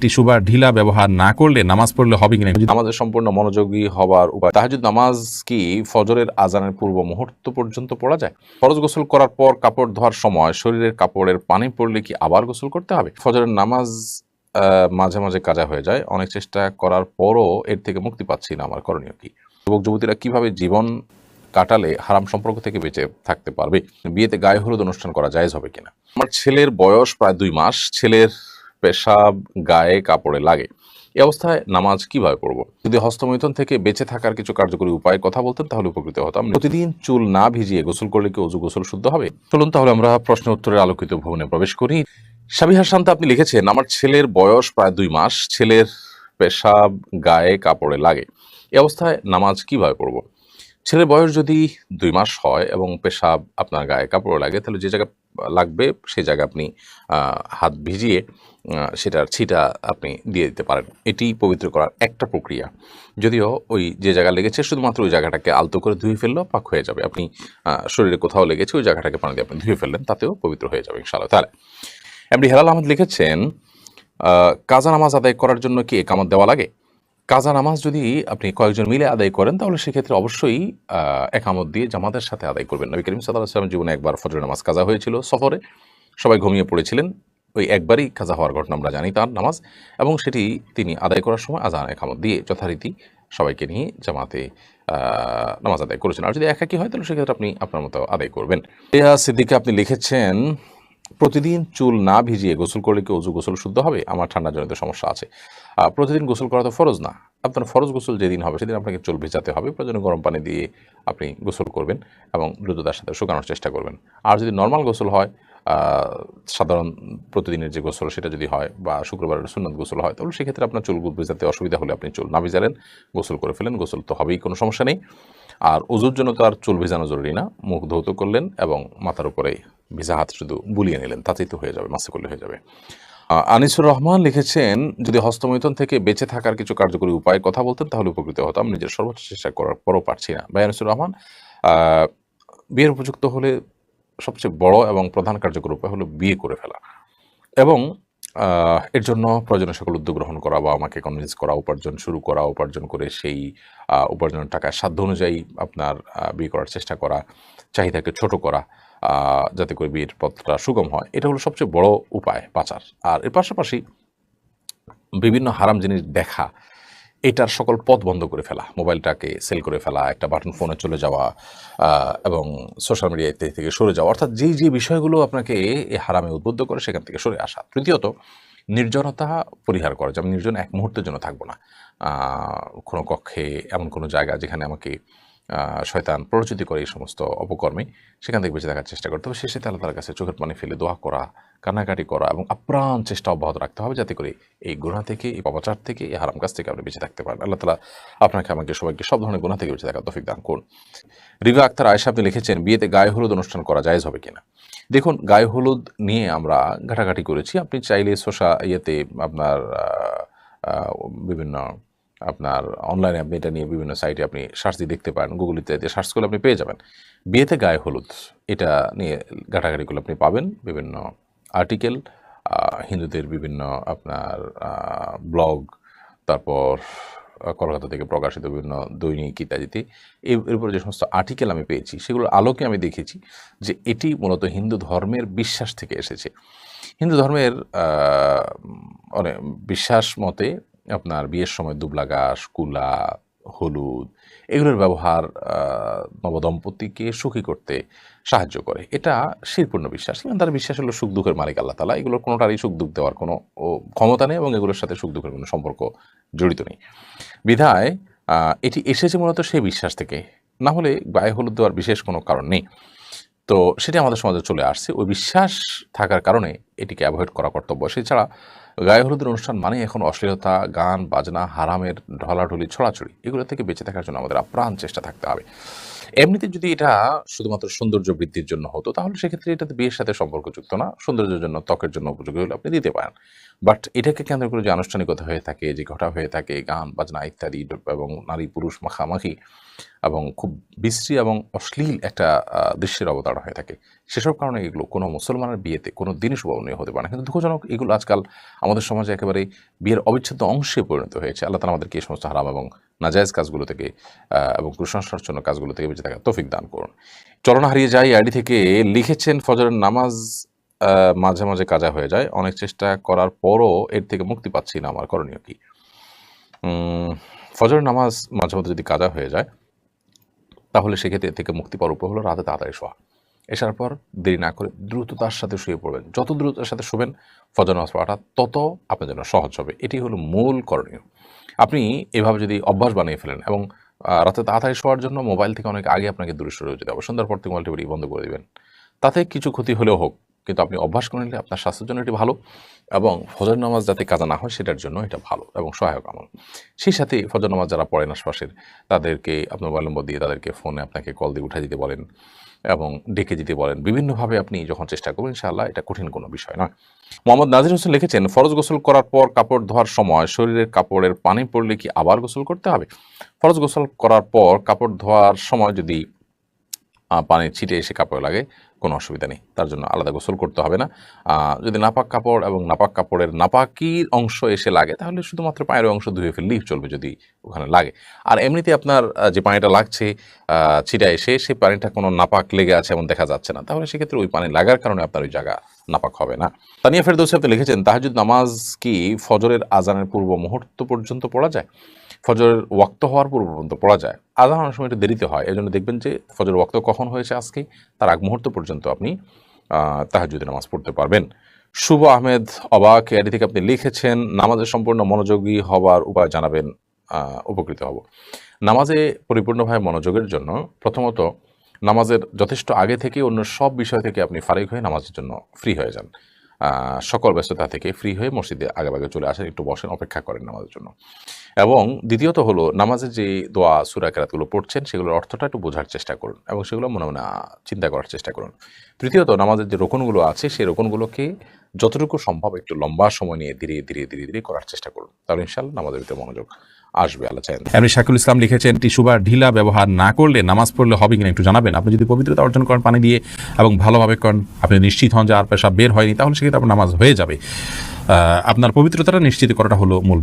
Tissue ঢিলা ব্যবহার না করলে নামাজ পড়লে হবে কিনা আমাদের সম্পূর্ণ মনোযোগী হবার উপায় তাহাজুদ নামাজ কি ফজরের আজানের পূর্ব মুহূর্ত পর্যন্ত পড়া যায়? ফরজ গোসল করার পর কাপড় ধোয়ার সময় শরীরের কাপড়ের পানি পড়লে কি আবার গোসল করতে হবে? ফজরের নামাজ মাঝে মাঝে কাজা হয়ে যায়। অনেক চেষ্টা করার পরও এর থেকে মুক্তি পাচ্ছি না আমার করণীয় কি? যুবক, যুবতীরা কীভাবে জীবন কাটালে হারাম সম্পর্ক থেকে বেঁচে থাকতে পারবে? বিয়েতে গায়ে হলুদ অনুষ্ঠান করা জায়েজ হবে কিনা? আমার ছেলের বয়স প্রায় দুই মাস। ছেলের পেশাব, গায়ে কাপড়ে লাগে। এই অবস্থায় নামাজ কীভাবে পড়ব? যদি হস্তমৈথুন থেকে বেঁচে থাকার কিছু কার্যকরী উপায় কথা বলতেন, তাহলে উপকৃত হতাম। প্রতিদিন চুল না ভিজিয়ে গোসল করলে কি অজু গোসল শুদ্ধ হবে? চলুন তাহলে আমরা প্রশ্ন উত্তরের আলোকিত ভবনে প্রবেশ করি। সাবিহা শান্ত আপনি লিখেছেন, আমার ছেলের বয়স প্রায় দুই মাস, ছেলের পেশাব, গায়ে কাপড়ে লাগে। এই অবস্থায় নামাজ কীভাবে পড়ব? ছেলের বয়স যদি দুই মাস হয় এবং পেশাব আপনার গায়ে কাপড়ে লাগে, তাহলে যে জায়গা লাগবে, সেই জায়গায় আপনি হাত ভিজিয়ে সেটার ছিটা আপনি দিয়ে দিতে পারেন। এটি পবিত্র করার একটা প্রক্রিয়া। যদিও ওই যে জায়গা লেগেছে, শুধুমাত্র ওই জায়গাটাকে আলতো করে ধুয়ে ফেললেও পাক হয়ে যাবে। আপনি শরীরে কোথাও লেগেছে, ওই জায়গাটাকে পানি দিয়ে আপনি ধুয়ে ফেললেন, তাতেও পবিত্র হয়ে যাবে ইনশাআল্লাহ। তাহলে, এমডি হেলাল আহমদ লিখেছেন কাজা নামাজ আদায় করার জন্য কি একামত দেওয়া লাগে? কাজা নামাজ যদি আপনি কয়েকজন মিলে আদায় করেন, তাহলে সেক্ষেত্রে অবশ্যই একামত দিয়ে জামাতের সাথে আদায় করবেন। নবী করিম সাল্লাহ সাল্লামের জীবনে একবার ফজর নামাজ কাজা হয়েছিল। সফরে সবাই ঘুমিয়ে পড়েছিলেন। ওই একবারই কাজা হওয়ার ঘটনা আমরা জানি তার নামাজ। এবং সেটি তিনি আদায় করার সময় আজান, একামত দিয়ে যথারীতি সবাইকে নিয়ে জামাতে নামাজ আদায় করেছেন। আর যদি একাকি হয়, তাহলে সেক্ষেত্রে আপনি আপনার মতো আদায় করবেন। এয়া সিদ্দিকে আপনি লিখেছেন প্রতিদিন চুল না ভিজিয়ে গোসল করলে কি অজু গোসল শুদ্ধ হবে? আমার ঠান্ডা জনিত সমস্যা আছে। প্রতিদিন গোসল করা তো ফরজ না। আপনার ফরজ গোসল যেদিন হবে, সেদিন আপনাকে চুল ভেজাতে হবে। প্রয়োজনে গরম পানি দিয়ে আপনি গোসল করবেন এবং দ্রুততার সাথে শুকানোর চেষ্টা করবেন। আর যদি নর্মাল গোসল হয় সাধারণ প্রতিদিনের যে গোসল সেটা যদি হয় বা শুক্রবারের সুন্নত গোসল হয়, তাহলে সেক্ষেত্রে আপনার চুল ভেজাতে অসুবিধা হলে আপনি চুল না ভিজালেন, গোসল করে ফেলেন, গোসল তো হবেই, কোনো সমস্যা নেই। আর অজুর জন্য তো আর চুল ভেজানো জরুরি না। মুখ ধৌত করলেন এবং মাথার উপরে ভিজা হাত শুধু বুলিয়ে নিলেন, তাতেই তো হয়ে যাবে মাসে করলে হয়ে যাবে। আনিসুর রহমান লিখেছেন, যদি হস্তমৈথুন থেকে বেঁচে থাকার কিছু কার্যকরী উপায় কথা বলতেন, তাহলে উপকৃত হতাম, নিজের সর্বোচ্চ চেষ্টা করার পরও পারছি না। ভাই আনিসুর রহমান বিয়ের উপযুক্ত হলে সবচেয়ে বড় এবং প্রধান কার্যকর উপায় হলো বিয়ে করে ফেলা। এবং এর জন্য প্রয়োজনীয় সকল উদ্যোগ গ্রহণ করা বা আমাকে কনভিন্স করা, উপার্জন শুরু করা, উপার্জন করে সেই উপার্জনের টাকার সাধ্য অনুযায়ী আপনার বিয়ে করার চেষ্টা করা, চাহিদাকে ছোট করা যাতে করে বিয়ের পথটা সুগম হয়। এটা হলো সবচেয়ে বড় উপায় বাঁচার আর এর পাশাপাশি বিভিন্ন হারাম জিনিস দেখা, এটার সকল পথ বন্ধ করে ফেলা, মোবাইলটাকে সেল করে ফেলা, একটা বাটন ফোনে চলে যাওয়া এবং সোশ্যাল মিডিয়া ইত্যাদি থেকে সরে যাওয়া, অর্থাৎ যেই যে বিষয়গুলো আপনাকে এই হারামে উদ্বুদ্ধ করে সেখান থেকে সরে আসা। তৃতীয়ত, নির্জনতা পরিহার করা, যেমন নির্জন এক মুহূর্তের জন্য থাকব না। কোনো কক্ষে, এমন কোনো জায়গা যেখানে আমাকে শয়তান প্ররোচিত করে এই সমস্ত অপকর্মে সেখান থেকে বেঁচে থাকার চেষ্টা করতে হবে শেষে তাহলে তার কাছে চোখের পানি ফেলে দোয়া করা, কান্নাকাটি করা এবং আপ্রাণ চেষ্টা অব্যাহত রাখতে হবে যাতে করে এই গুণা থেকে, এই পাপাচার থেকে, এই হারাম কাছ থেকে আপনি বেঁচে থাকতে পারেন। আল্লাহ তালা আপনাকে, আমাকে, সবাইকে সব ধরনের গুণা থেকে বেঁচে থাকার তফিক দান করুন। রিভা আক্তার আয়সা আপনি লিখেছেন, বিয়েতে গায়ে হলুদ অনুষ্ঠান করা জায়েজ হবে কিনা? দেখুন, গায়ে হলুদ নিয়ে আমরা ঘাটাঘাটি করেছি। আপনি চাইলে সোশা ইয়েতে আপনার বিভিন্ন আপনার অনলাইনে আপনি এটা নিয়ে বিভিন্ন সাইটে আপনি সার্চ দিয়ে দেখতে পারেন গুগল ইত্যাদিতে সার্চ করলে আপনি পেয়ে যাবেন। বিয়েতে গায়ে হলুদ, এটা নিয়ে ঘাটাঘাটিগুলো আপনি পাবেন, বিভিন্ন আর্টিকেল হিন্দুদের বিভিন্ন আপনার ব্লগ তারপর কলকাতা থেকে প্রকাশিত বিভিন্ন দৈনিক ইত্যাদিতে। এর এর উপরে যে সমস্ত আর্টিকেল আমি পেয়েছি, সেগুলোর আলোকে আমি দেখেছি যে এটি মূলত হিন্দু ধর্মের বিশ্বাস থেকে এসেছে। হিন্দু ধর্মের অনেক মানে বিশ্বাস মতে আপনার বিয়ের সময় দুবলা ঘাস কুলা, হলুদ, এগুলোর ব্যবহার নবদম্পতিকে সুখী করতে সাহায্য করে। এটা শিরপূর্ণ বিশ্বাস। এবং তার বিশ্বাস হলো সুখ দুঃখের মালিক আল্লাহ তালা এগুলোর কোনোটারই সুখ দুঃখ দেওয়ার কোনো ক্ষমতা নেই এবং এগুলোর সাথে সুখ দুঃখের কোনো সম্পর্ক জড়িত নেই। বিধায় এটি এসেছে মূলত সেই বিশ্বাস থেকে। না হলে গায়ে হলুদ দেওয়ার বিশেষ কোনো কারণ নেই। তো সেটি আমাদের সমাজে চলে আসছে। ওই বিশ্বাস থাকার কারণে এটিকে অ্যাভয়েড করা কর্তব্য। সেছাড়া গায়ে হলুদের অনুষ্ঠান মানে এখন অশ্লীলতা, গান, বাজনা, হারামের, ঢলাঢলি, ছড়াছড়ি। এগুলো থেকে বেঁচে থাকার জন্য আমাদের আপ্রাণ চেষ্টা থাকতে হবে। এমনিতে যদি এটা শুধুমাত্র সৌন্দর্য বৃদ্ধির জন্য হতো, তাহলে সেক্ষেত্রে এটাতে বিয়ের সাথে সম্পর্কযুক্ত না, সৌন্দর্যের জন্য ত্বকের জন্য উপযোগী হলে আপনি দিতে পারেন। বাট এটাকে কেন্দ্র করে যে আনুষ্ঠানিকতা হয়ে থাকে, যে ঘটা হয়ে থাকে, গান, বাজনা ইত্যাদি এবং নারী পুরুষ মাখামাখি এবং খুব বিশ্রী এবং অশ্লীল একটা দৃশ্যের অবতারণা হয়ে থাকে, সেসব কারণে এগুলো কোনো মুসলমানের বিয়েতে কোনো দিনই শুভনীয় হতে পারে না। কিন্তু দুঃখজনক, এগুলো আজকাল আমাদের সমাজে একেবারে বিয়ের অবিচ্ছেদ্য অংশে পরিণত হয়েছে। আল্লাহ তালা আমাদেরকে এই সমস্ত হারাম এবং নাজায়জ কাজগুলো থেকে এবং কুসংস্কার জন্য কাজগুলো থেকে বেঁচে থাকা তৌফিক দান করুন। চলন হারিয়ে যায় আইডি থেকে। লিখেছেন ফজরের নামাজ মাঝে মাঝে কাজা হয়ে যায়। অনেক চেষ্টা করার পরও এর থেকে মুক্তি পাচ্ছি না আমার করণীয় কি? ফজরের নামাজ মাঝে মধ্যে যদি কাজা হয়ে যায়, তাহলে সেক্ষেত্রে থেকে মুক্তি পাওয়ার উপায় হলো রাতে তাড়াতাড়ি শোয়া। এসার পর দেরি না করে দ্রুততার সাথে শুয়ে পড়বেন। যত দ্রুততার সাথে শুবেন ফজর নামাজ পড়াটা তত আপনার জন্য সহজ হবে। এটি হলো মূল করণীয়। আপনি এভাবে যদি অভ্যাস বানিয়ে ফেলেন এবং রাতে তাড়াতাড়ি শোয়ার জন্য মোবাইল থেকে অনেক আগে আপনাকে দূরে সরে যেতে হবে, সন্ধ্যার পর থেকে মোবাইলটি বন্ধ করে দেবেন। তাতে কিছু ক্ষতি হলেও হোক কিন্তু আপনি অভ্যাস করে নিলে আপনার স্বাস্থ্যের জন্য এটি ভালো এবং ফজর নামাজ যাতে কাজা না হয় সেটার জন্য এটা ভালো এবং সহায়ক আমল। সেই সাথে ফজর নামাজ যারা পড়েন আশপাশের, তাদেরকে আপনার মোবাইল নম্বর দিয়ে তাদেরকে ফোনে আপনাকে কল দিয়ে উঠে দিতে বলেন এবং ডেকে দিতে বলেন। বিভিন্নভাবে আপনি যখন চেষ্টা করবেন, ইনশাআল্লাহ এটা কঠিন কোনো বিষয় নয়। মোহাম্মদ নাজির হোসেন লিখেছেন, ফরজ গোসল করার পর কাপড় ধোয়ার সময় শরীরের কাপড়ের পানি পড়লে কি আবার গোসল করতে হবে? ফরজ গোসল করার পর কাপড় ধোয়ার সময় যদি আহ, পানি ছিটে এসে কাপড়ে লাগে কোনো অসুবিধা নেই। তার জন্য আলাদা গোসল করতে হবে না। যদি নাপাক কাপড় এবং নাপাক কাপড়ের নাপাকির অংশ এসে লাগে তাহলে শুধুমাত্র পায়ের অংশ ধুয়ে ফেললেই চলবে যদি ওখানে লাগে। আর এমনিতে আপনার যে পানিটা লাগছে ছিটা এসে সেই পানিটা কোনো নাপাক লেগে আছে এমন দেখা যাচ্ছে না। তাহলে সেক্ষেত্রে ওই পানি লাগার কারণে আপনার ওই জায়গা নাপাক হবে না। তানিয়া ফেরদৌসি আপনি লিখেছেন তাহাজুদ নামাজ কি ফজরের আজানের পূর্ব মুহূর্ত পর্যন্ত পড়া যায়? ফজরের ওয়াক্ত হওয়ার পূর্ব পর্যন্ত পড়া যায়। আজান অনেক সময় একটু দেরিতে হয় এই জন্য দেখবেন যে ফজর ওয়াক্ত কখন হয়েছে আজকে, তার আগ মুহূর্ত পর্যন্ত আপনি তাহাজুদের নামাজ পড়তে পারবেন। শুভ আহমেদ অবাক এডি থেকে আপনি লিখেছেন, নামাজের সম্পূর্ণ মনোযোগী হওয়ার উপায় জানাবেন। উপকৃত হব। নামাজে পরিপূর্ণভাবে মনোযোগের জন্য প্রথমত, নামাজের যথেষ্ট আগে থেকে অন্য সব বিষয় থেকে আপনি ফারিক হয়ে নামাজের জন্য ফ্রি হয়ে যান। সকল ব্যস্ততা থেকে ফ্রি হয়ে মসজিদে আগেভাগে চলে আসেন, একটু বসেন, অপেক্ষা করেন নামাজের জন্য। এবং দ্বিতীয়ত হলো নামাজের যে দোয়া, সুরা, কেরাতগুলো পড়ছেন, সেগুলোর অর্থটা একটু বোঝার চেষ্টা করুন এবং সেগুলো মনে মনে চিন্তা করার চেষ্টা করুন। তৃতীয়ত, নামাজের যে রোকনগুলো আছে, সেই রোকনগুলোকে যতটুকু সম্ভব একটু লম্বা সময় নিয়ে ধীরে ধীরে ধীরে ধীরে করার চেষ্টা করুন। তাহলে ইনশাল্লাহ নামাজের ভিতরে মনোযোগ আসবে, আল্লাহ এমনি শাকুল ইসলাম লিখেছেন টিস্যু বা ঢিলা ব্যবহার না করলে নামাজ পড়লে হবে কিনা একটু জানাবেন। আপনি যদি পবিত্রতা অর্জন করেন পানি দিয়ে এবং ভালোভাবে করেন, আপনি নিশ্চিত হন যে আর পেশা বের হয়নি, তাহলে সেক্ষেত্রে আপনার নামাজ হয়ে যাবে। আপনার পবিত্রতাটা নিশ্চিত করাটা হলো মূল